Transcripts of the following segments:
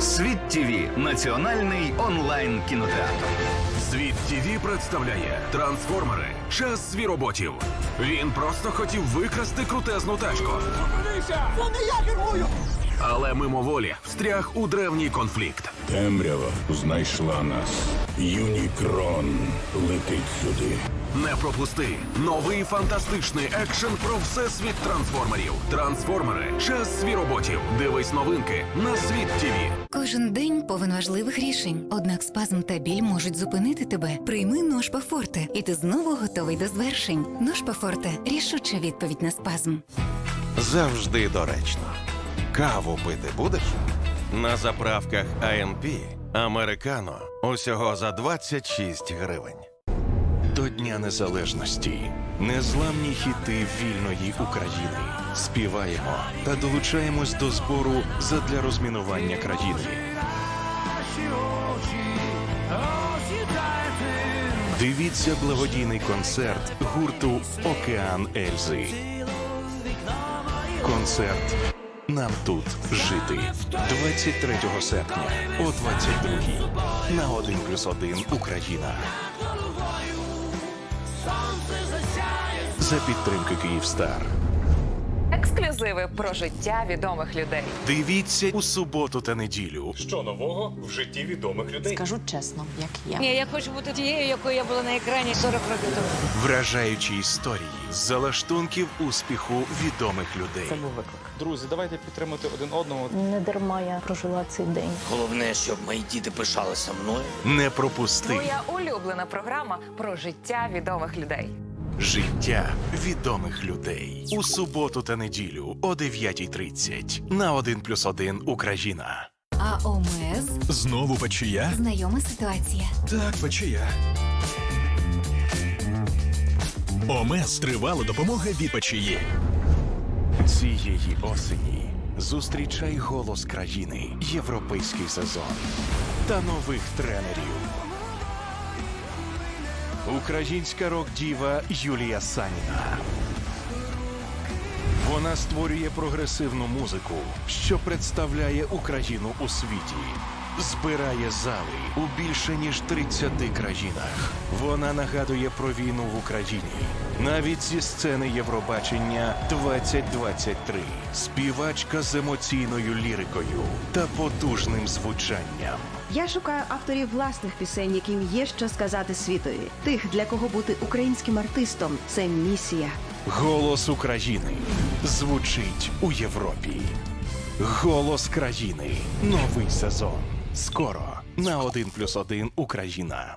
Світ ТВ – національний онлайн кінотеатр. Світ ТВ представляє трансформери. Час звіроботів. Він просто хотів викрасти крутезну тачку. Вони я кермую! Але мимоволі встряг у древній конфлікт. Темрява знайшла нас. Юнікрон летить сюди. Не пропусти новий фантастичний екшен про всесвіт трансформерів. Трансформери. Час звіроботів. Дивись новинки на світ ТВ. Кожен день повен важливих рішень. Однак спазм та біль можуть зупинити тебе. Прийми Ношпа Форте, і ти знову готовий до звершень. Ношпа Форте рішуча відповідь на спазм. завжди доречно. Каву пити будеш? На заправках АНП Американо усього за 26 гривень. До Дня Незалежності незламні хіти вільної України. Співаємо та долучаємось до збору задля розмінування країни. Дивіться благодійний концерт гурту Океан Ельзи. Концерт Нам тут жити 23 серпня о 22 на 1 плюс 1 Україна. За підтримки Київстар. Ексклюзиви про життя відомих людей. Дивіться у суботу та неділю. Що нового в житті відомих людей? Скажу чесно, як я. Ні, я хочу бути тією, якою я була на екрані 40 років тому. Вражаючі історії з залаштунків успіху відомих людей. був виклик. Друзі, давайте підтримати один одного. Не дарма я прожила цей день. Головне, щоб мої діти пишалися мною. Не пропусти Твоя улюблена програма про життя відомих людей. Життя відомих людей у суботу та неділю о 9.30 на 1 плюс 1 Україна. А ОМЕЗ Знову печія? знайома ситуація. Так, печія. ОМЕС тривала допомога від печії. Цієї осені зустрічай голос країни, європейський сезон та нових тренерів. Українська рок-діва Юлія Саніна. Вона створює прогресивну музику, що представляє Україну у світі. Збирає зали у більше ніж 30 країнах. Вона нагадує про війну в Україні. Навіть зі сцени Євробачення 2023. Співачка з емоційною лірикою та потужним звучанням. Я шукаю авторів власних пісень, яким є що сказати світові. Тих, для кого бути українським артистом це місія. Голос України звучить у Європі. Голос країни. Новий сезон. Скоро на один плюс один Україна.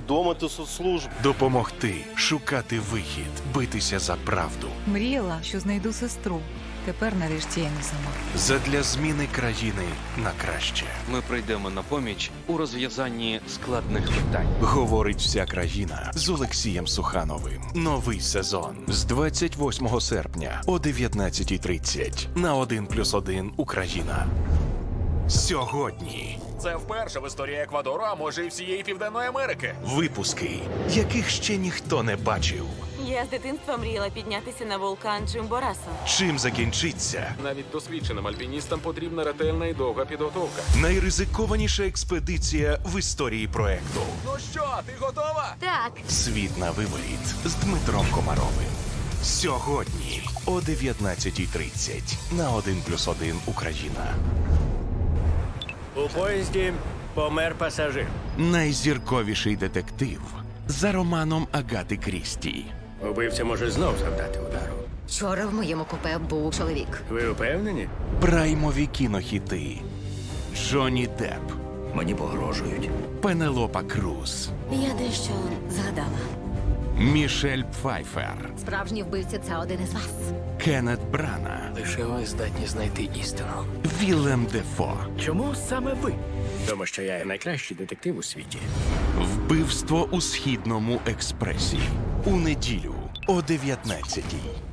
Повідомити соцслужб. допомогти шукати вихід, битися за правду. Мріяла, що знайду сестру. Тепер нарешті я не сама. задля зміни країни на краще. Ми прийдемо на поміч у розв'язанні складних питань. Говорить вся країна з Олексієм Сухановим. Новий сезон з 28 серпня о 19.30 на 1 плюс 1 Україна. Сьогодні Це вперше в історії Еквадору, а може і всієї Південної Америки. випуски, яких ще ніхто не бачив. Я з дитинства мріяла піднятися на вулкан Чимборасо. Чим закінчиться Навіть досвідченим альпіністам потрібна ретельна і довга підготовка. найризикованіша експедиція в історії проекту. Ну що, ти готова? Так. Світ на виворіт з Дмитром Комаровим. Сьогодні о 19.30 на 1 плюс 1 Україна. У поїзді помер пасажир. Найзірковіший детектив за романом Агати Крісті. Убивця може знов завдати удару. Вчора в моєму купе був чоловік. Ви впевнені? Праймові кінохіти. Джонні Депп, Мені погрожують. Пенелопа Круз, Я дещо згадала. Мішель Пфайфер, Справжній вбивця це один із вас. Кеннет Брана, Лише ви здатні знайти істину. Вілем Дефо. Чому саме ви? Тому що я найкращий детектив у світі. Вбивство у східному експресі. У неділю о 19-й.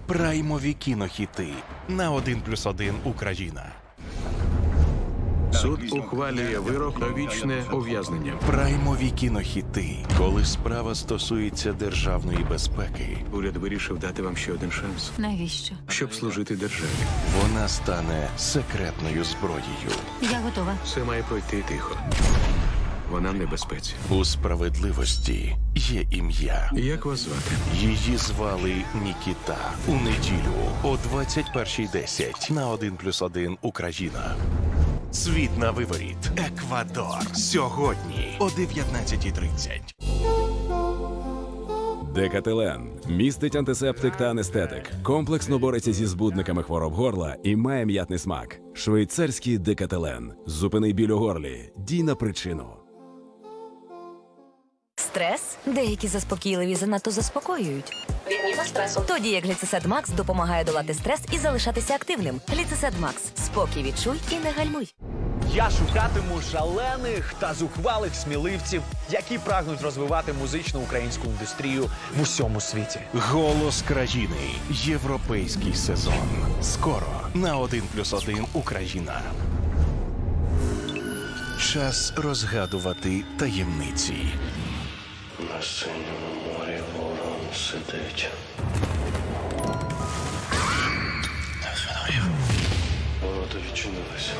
Праймові кінохіти на 1+,1 Україна. Суд ухвалює вирок на вічне ув'язнення. Праймові кінохіти, коли справа стосується державної безпеки. Уряд вирішив дати вам ще один шанс, Навіщо? щоб служити державі. Вона стане секретною зброєю. Я готова. Все має пройти тихо. Вона в небезпеці. У справедливості є ім'я. Як вас звати? Її звали Нікіта. У неділю о 21.10 на 1+,1 Україна. Світ на виворіт. Еквадор. Сьогодні о 19.30. Декателен містить антисептик та анестетик. Комплексно бореться зі збудниками хвороб горла і має м'ятний смак. Швейцарський декателен. Зупини біль у горлі. Дій на причину. Стрес? Деякі заспокійливі занадто заспокоюють. Тоді як Гліцесед Макс допомагає долати стрес і залишатися активним. Гліцесед Макс. Спокій відчуй і не гальмуй. Я шукатиму шалених та зухвалих сміливців, які прагнуть розвивати музичну українську індустрію в усьому світі. Голос країни. Європейський сезон. Скоро на 1+,1 Україна. Час розгадувати таємниці. На синьому сидить. Ворота відчинилися.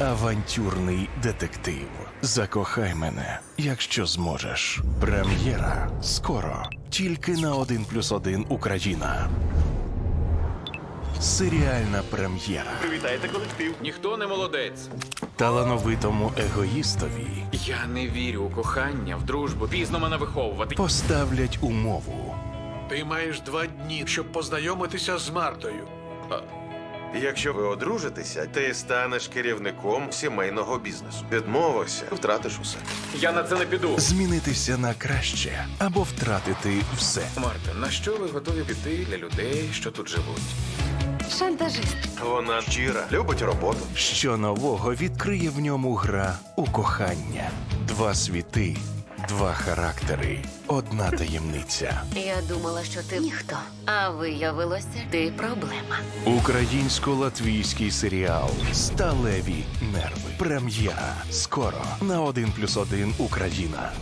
Авантюрний детектив. Закохай мене, якщо зможеш. Прем'єра скоро. Тільки на 1+,1 Україна. Серіальна прем'єра. Привітайте колектив. Ніхто не молодець. Талановитому егоїстові Я не вірю у кохання, в дружбу. Пізно мене виховувати. поставлять умову. Ти маєш два дні, щоб познайомитися з Мартою. Якщо ви одружитеся, ти станеш керівником сімейного бізнесу. Відмовишся, втратиш усе. Я на це не піду. Змінитися на краще або втратити все. Мартин, на що ви готові піти для людей, що тут живуть? Шантажист. Вона щира, любить роботу. Що нового відкриє в ньому гра у кохання. Два світи, два характери, одна таємниця. Я думала, що ти ніхто. А виявилося, ти проблема. Українсько-латвійський серіал Сталеві нерви. Прем'єра скоро на 1+,1 Україна.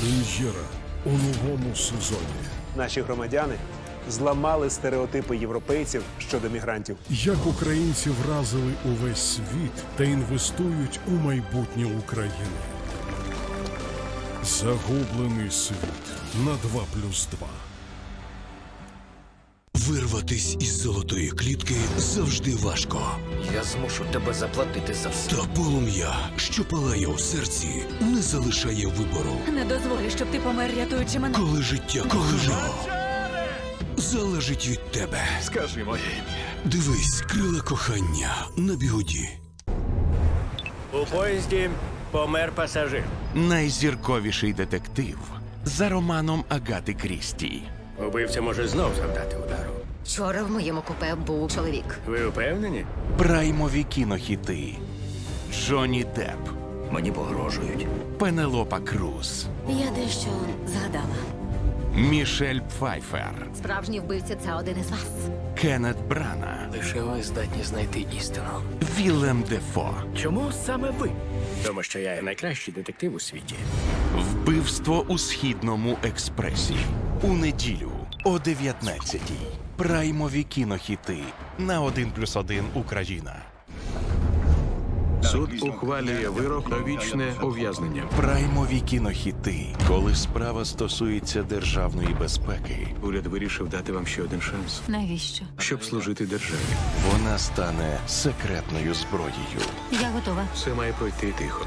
Прем'єра у новому сезоні. Наші громадяни зламали стереотипи європейців щодо мігрантів. Як українці вразили увесь світ та інвестують у майбутнє України. Загублений світ на 2 плюс 2. Вирватись із золотої клітки завжди важко. Я змушу тебе заплатити за все. Та полум'я, що палає у серці, не залишає вибору. Не дозволю, щоб ти помер, рятуючи мене. Коли життя кожного залежить від тебе. Скажи моє ім'я. Дивись, крила кохання на бігуді. У поїзді помер пасажир. Найзірковіший детектив за романом Агати Крісті. Убивця може знов завдати удару. Вчора в моєму купе був чоловік. Ви впевнені? Праймові кінохіти. Джонні Депп. Мені погрожують. Пенелопа Круз. Я дещо згадала. Мішель Пфайфер. Справжній вбивця це один із вас. Кеннет Брана. Лише ви здатні знайти істину. Вілем Дефо. Чому саме ви? Тому що я найкращий детектив у світі. Вбивство у східному експресі. У неділю о 19-й. Праймові кінохіти на 1+,1 Україна. Суд ухвалює вирок на вічне ув'язнення. Праймові кінохіти, коли справа стосується державної безпеки. Уряд вирішив дати вам ще один шанс, Навіщо? щоб служити державі. Вона стане секретною зброєю. Я готова. Все має пройти тихо.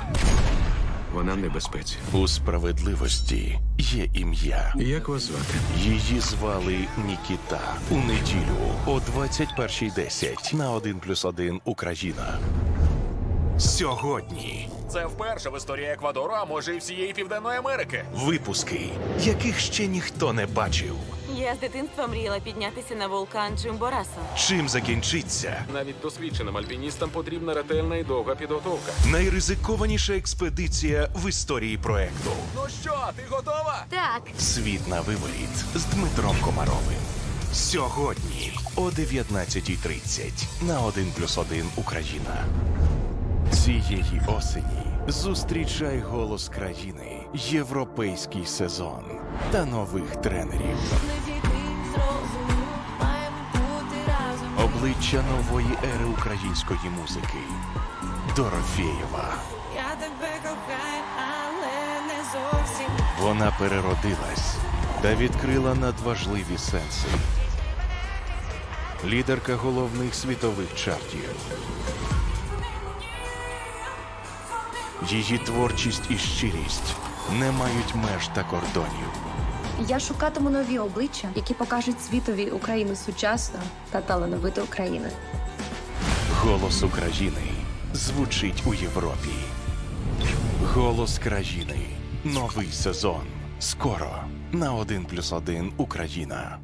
Вона в небезпеці. У справедливості є ім'я. Як вас звати? Її звали Нікіта. У неділю о 21.10 на 1+,1 Україна. Сьогодні Це вперше в історії Еквадору, а може і всієї Південної Америки. Випуски, яких ще ніхто не бачив. Я з дитинства мріяла піднятися на вулкан Чимборасо. Чим закінчиться Навіть досвідченим альпіністам потрібна ретельна і довга підготовка. найризикованіша експедиція в історії проекту. Ну що, ти готова? Так. Світ на виворіт з Дмитром Комаровим. Сьогодні о 19.30 на 1 плюс 1 Україна. Цієї осені зустрічай голос країни, європейський сезон та нових тренерів. Обличчя нової ери української музики. Дорофєєва. Я тебе кохаю, але не зовсім. Вона переродилась та відкрила надважливі сенси. Лідерка головних світових чартів. Її творчість і щирість не мають меж та кордонів. Я шукатиму нові обличчя, які покажуть світові Україну сучасну та талановиту Україну. Голос України звучить у Європі. Голос країни. Новий сезон. Скоро на 1 плюс 1 Україна.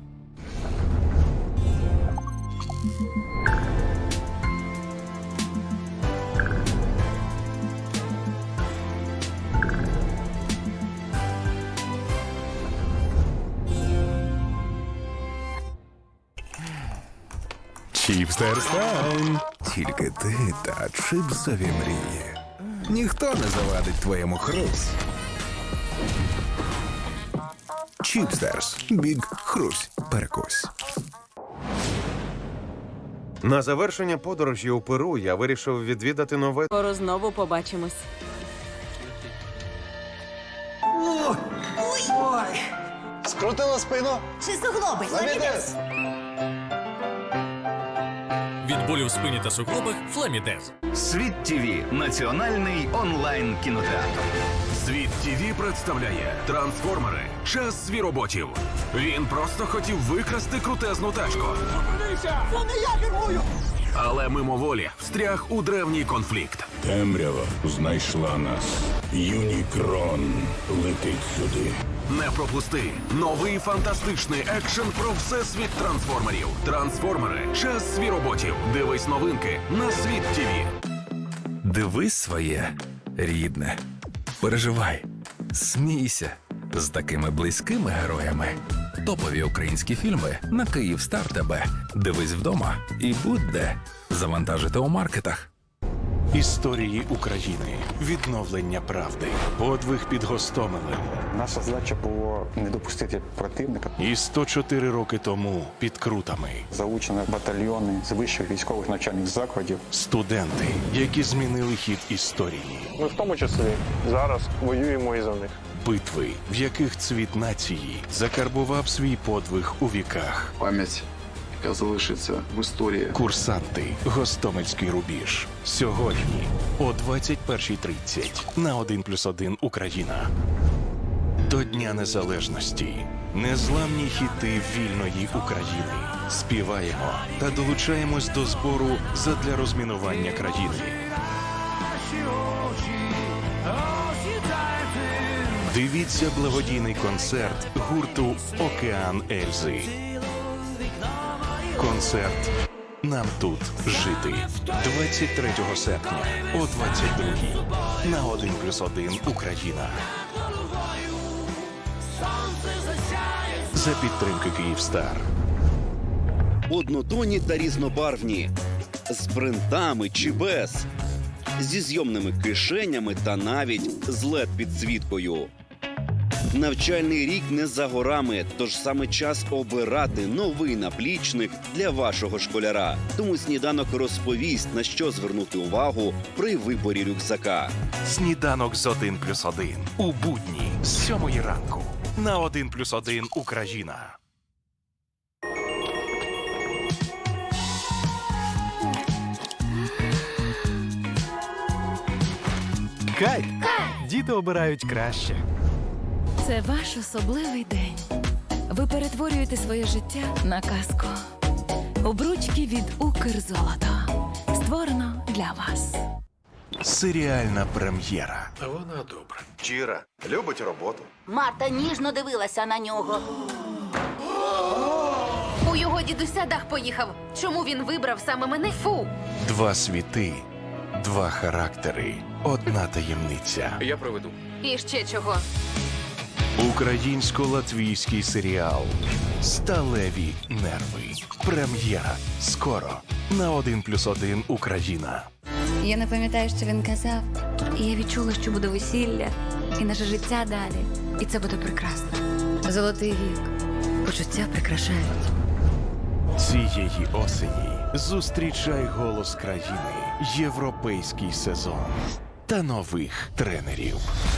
Чіпстерс Тайм. Тільки ти та чипсові мрії. Ніхто не завадить твоєму хрус. Чіпстерс. Біг хрусь. Перекусь. На завершення подорожі у Перу я вирішив відвідати нове. Скоро знову побачимось. Скрутила спину. Чи суглоби? Фламідез. Від болю в спині та суглобах Фламідез. Світ ТВ – національний онлайн кінотеатр. Світ ТВ представляє трансформери. Час звіроботів. Він просто хотів викрасти крутезну тачку. Зупинися! Це не я кермую! Але мимоволі встряг у древній конфлікт. Темрява знайшла нас. Юнікрон летить сюди. Не пропусти новий фантастичний екшен про всесвіт трансформерів. Трансформери. Час звіроботів. Дивись новинки на світ ТВ. Дивись своє рідне. Переживай. Смійся з такими близькими героями. Топові українські фільми на Київстар ТБ. Дивись вдома і будь де. Завантажити у маркетах. Історії України. Відновлення правди. Подвиг під Гостомелем. Наша задача було не допустити противника. І 104 роки тому під Крутами. Залучені батальйони з вищих військових навчальних закладів. Студенти, які змінили хід історії. Ми в тому числі зараз воюємо і за них. Битви, в яких цвіт нації закарбував свій подвиг у віках. Пам'ять, яка залишиться в історії. Курсанти. Гостомельський рубіж. Сьогодні о 21.30 на 1 плюс 1 Україна. До Дня Незалежності. Незламні хіти вільної України. Співаємо та долучаємось до збору задля розмінування країни. Дивіться благодійний концерт гурту Океан Ельзи. Концерт Нам тут жити 23 серпня о 22 на 1 плюс 1 Україна. За підтримки Київстар. Однотонні та різнобарвні, з принтами чи без, зі зйомними кишенями та навіть з led підсвіткою. Навчальний рік не за горами, тож саме час обирати новий наплічник для вашого школяра. Тому сніданок розповість на що звернути увагу при виборі рюкзака. Сніданок з 1 плюс 1 у будні з 7 ранку на 1 плюс 1 Україна. Кайт! Діти обирають краще. Це ваш особливий день. Ви перетворюєте своє життя на казку. Обручки від Укрзолото. Створено для вас. Серіальна прем'єра. А вона добра. Чіра любить роботу. Марта ніжно дивилася на нього. У його дідуся дах поїхав. Чому він вибрав саме мене? Фу! Два світи, два характери, одна таємниця. Я проведу. І ще чого? Українсько-латвійський серіал Сталеві нерви. Прем'єра скоро на 1+,1 Україна. Я не пам'ятаю, що він казав. І я відчула, що буде весілля, і наше життя далі. І це буде прекрасно. Золотий вік. Почуття прикрашають. Цієї осені зустрічай голос країни, європейський сезон та нових тренерів.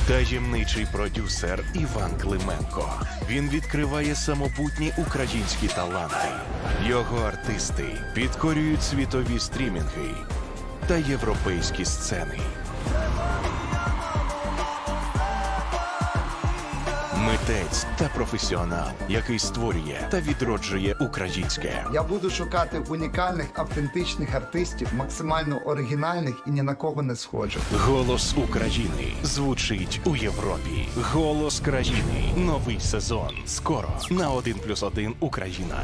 Таємничий продюсер Іван Клименко. Він відкриває самобутні українські таланти. Його артисти підкорюють світові стрімінги та європейські сцени. Митець та професіонал, який створює та відроджує українське. Я буду шукати унікальних автентичних артистів, максимально оригінальних і ні на кого не схожих. Голос України звучить у Європі. Голос країни. Новий сезон. Скоро на 1+,1 Україна.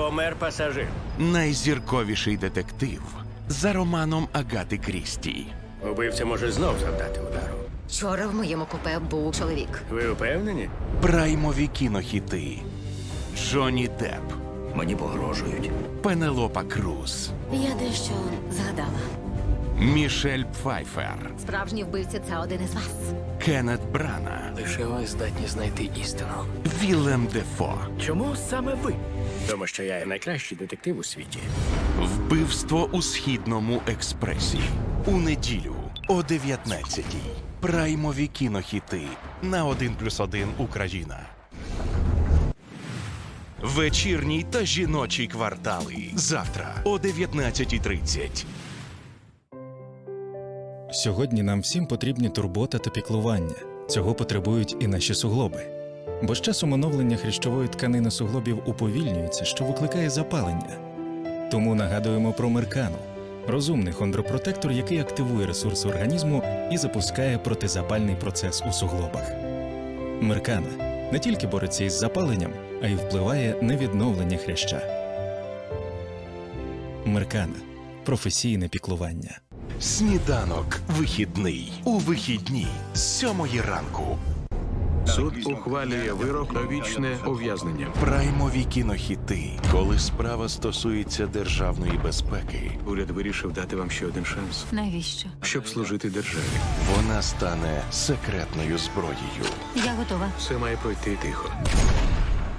помер пасажир. Найзірковіший детектив за романом Агати Крісті. Убивця може знов завдати удару. Вчора в моєму купе був чоловік. Ви впевнені? Праймові кінохіти. Джонні Депп. Мені погрожують. Пенелопа Круз. Я дещо згадала. Мішель Пфайфер. Справжній вбивця це один із вас. Кеннет Брана. Лише ви здатні знайти істину. Вілем Дефо. Чому саме ви? Тому що я найкращий детектив у світі. Вбивство у східному експресі. У неділю о 19-й. Праймові кінохіти на 1+,1 Україна. Вечірній та жіночий квартали. Завтра о 19.30. Сьогодні нам всім потрібні турбота та піклування. Цього потребують і наші суглоби. Бо з часом оновлення хрящової тканини суглобів уповільнюється, що викликає запалення. Тому нагадуємо про Меркану розумний хондропротектор, який активує ресурси організму і запускає протизапальний процес у суглобах. Меркана не тільки бореться із запаленням, а й впливає на відновлення хряща. Меркана професійне піклування. Сніданок вихідний у вихідні з сьомої ранку. Суд ухвалює вирок на вічне ув'язнення. Праймові кінохіти, коли справа стосується державної безпеки. Уряд вирішив дати вам ще один шанс, Навіщо? щоб служити державі. Вона стане секретною зброєю. Я готова. Все має пройти тихо.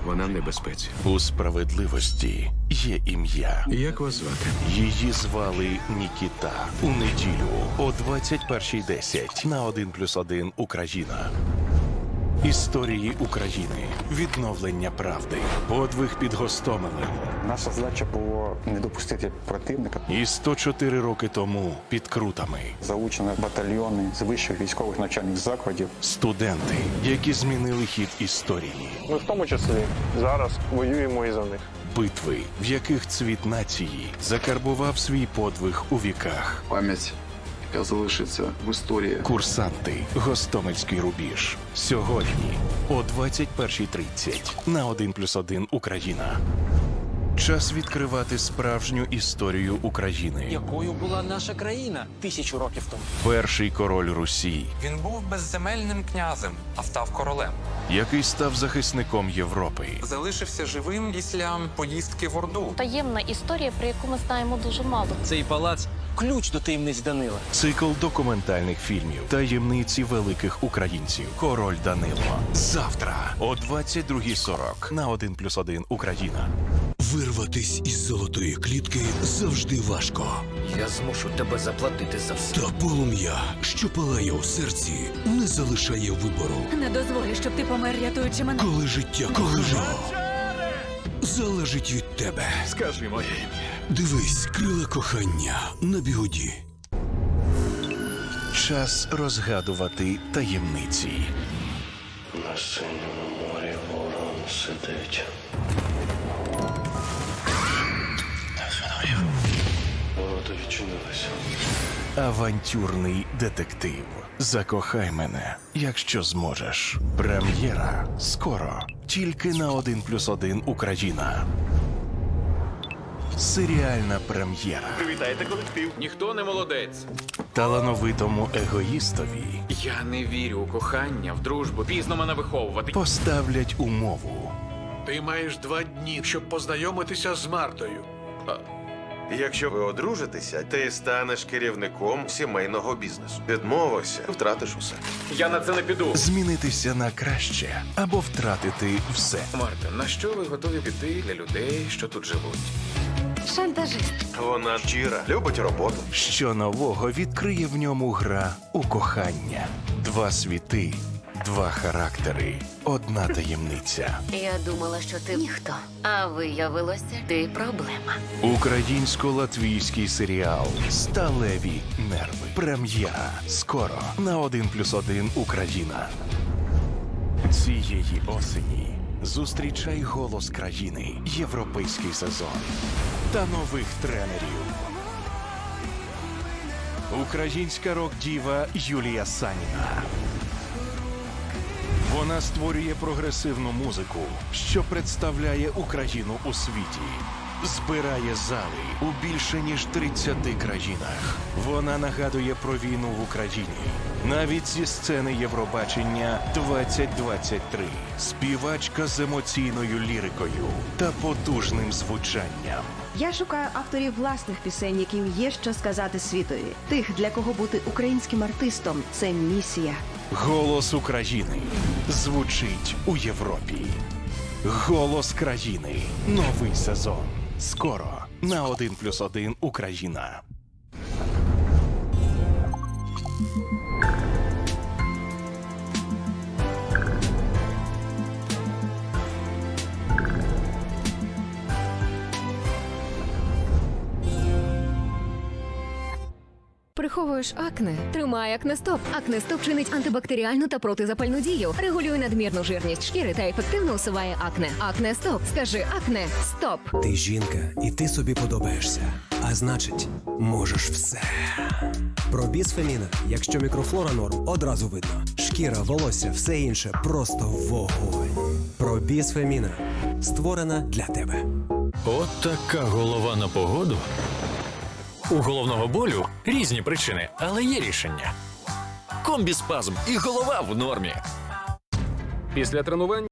Вона в небезпеці. У справедливості є ім'я. Як вас звати? Її звали Нікіта. У неділю о 21.10 на 1+,1 Україна. Історії України. Відновлення правди. Подвиг під Гостомелем. Наша задача було не допустити противника. І 104 роки тому під Крутами. Залучені батальйони з вищих військових навчальних закладів. Студенти, які змінили хід історії. Ми в тому числі зараз воюємо і за них. Битви, в яких цвіт нації закарбував свій подвиг у віках. Пам'ять, яка залишиться в історії. Курсанти, Гостомельський рубіж. Сьогодні о 21.30 на 1+,1 Україна. Час відкривати справжню історію України. Якою була наша країна тисячу років тому? Перший король Русі, Він був безземельним князем, а став королем. який став захисником Європи. Залишився живим після поїздки в Орду. Таємна історія, про яку ми знаємо дуже мало. Цей палац ключ до таємниць Данила. Цикл документальних фільмів Таємниці великих українців. Король Данило. Завтра о 22.40 на 1+,1 Україна. Вирватись із золотої клітки завжди важко. Я змушу тебе заплатити за все. Та полум'я, що палає у серці, не залишає вибору. Не дозволю, щоб ти помер, рятуючи мене. Коли життя, коли залежить від тебе. Скажи моє ім'я. Дивись, крила кохання на бігуді. Час розгадувати таємниці. На синьому морі ворон сидить. Авантюрний детектив. Закохай мене, якщо зможеш. Прем'єра скоро. Тільки на 1+,1 Україна. Серіальна прем'єра. Привітайте колектив. Ніхто не молодець. Талановитому егоїстові Я не вірю у кохання, в дружбу. Пізно мене виховувати. поставлять умову. Ти маєш два дні, щоб познайомитися з Мартою. Якщо ви одружитеся, ти станеш керівником сімейного бізнесу. Відмовишся, втратиш усе. Я на це не піду. Змінитися на краще або втратити все. Марта, на що ви готові піти для людей, що тут живуть? Шантажист. Вона щира, любить роботу. Що нового відкриє в ньому гра у кохання. Два світи, два характери, одна таємниця. Я думала, що ти ніхто. А виявилося, ти проблема. Українсько-латвійський серіал Сталеві нерви. Прем'єра скоро на 1+,1 Україна. Цієї осені зустрічай голос країни, європейський сезон та нових тренерів. Українська рок-діва Юлія Саніна. Вона створює прогресивну музику, що представляє Україну у світі. Збирає зали у більше ніж 30 країнах. Вона нагадує про війну в Україні. Навіть зі сцени Євробачення 2023. Співачка з емоційною лірикою та потужним звучанням. Я шукаю авторів власних пісень, яким є що сказати світові. Тих, для кого бути українським артистом це місія. Голос України звучить у Європі. Голос країни. Новий сезон. Скоро на 1+,1 Україна. Приховуєш акне? Тримай акнестоп. Акнестоп чинить антибактеріальну та протизапальну дію, регулює надмірну жирність шкіри та ефективно усуває акне. Акнестоп. Скажи акне стоп. Ти жінка, і ти собі подобаєшся. А значить, можеш все. Про бісфеміна, якщо мікрофлора норм, одразу видно. Шкіра, волосся, все інше просто вогонь. Про бісфеміна створена для тебе. От така голова на погоду. У головного болю різні причини, але є рішення. Комбіспазм і голова в нормі. Після тренувань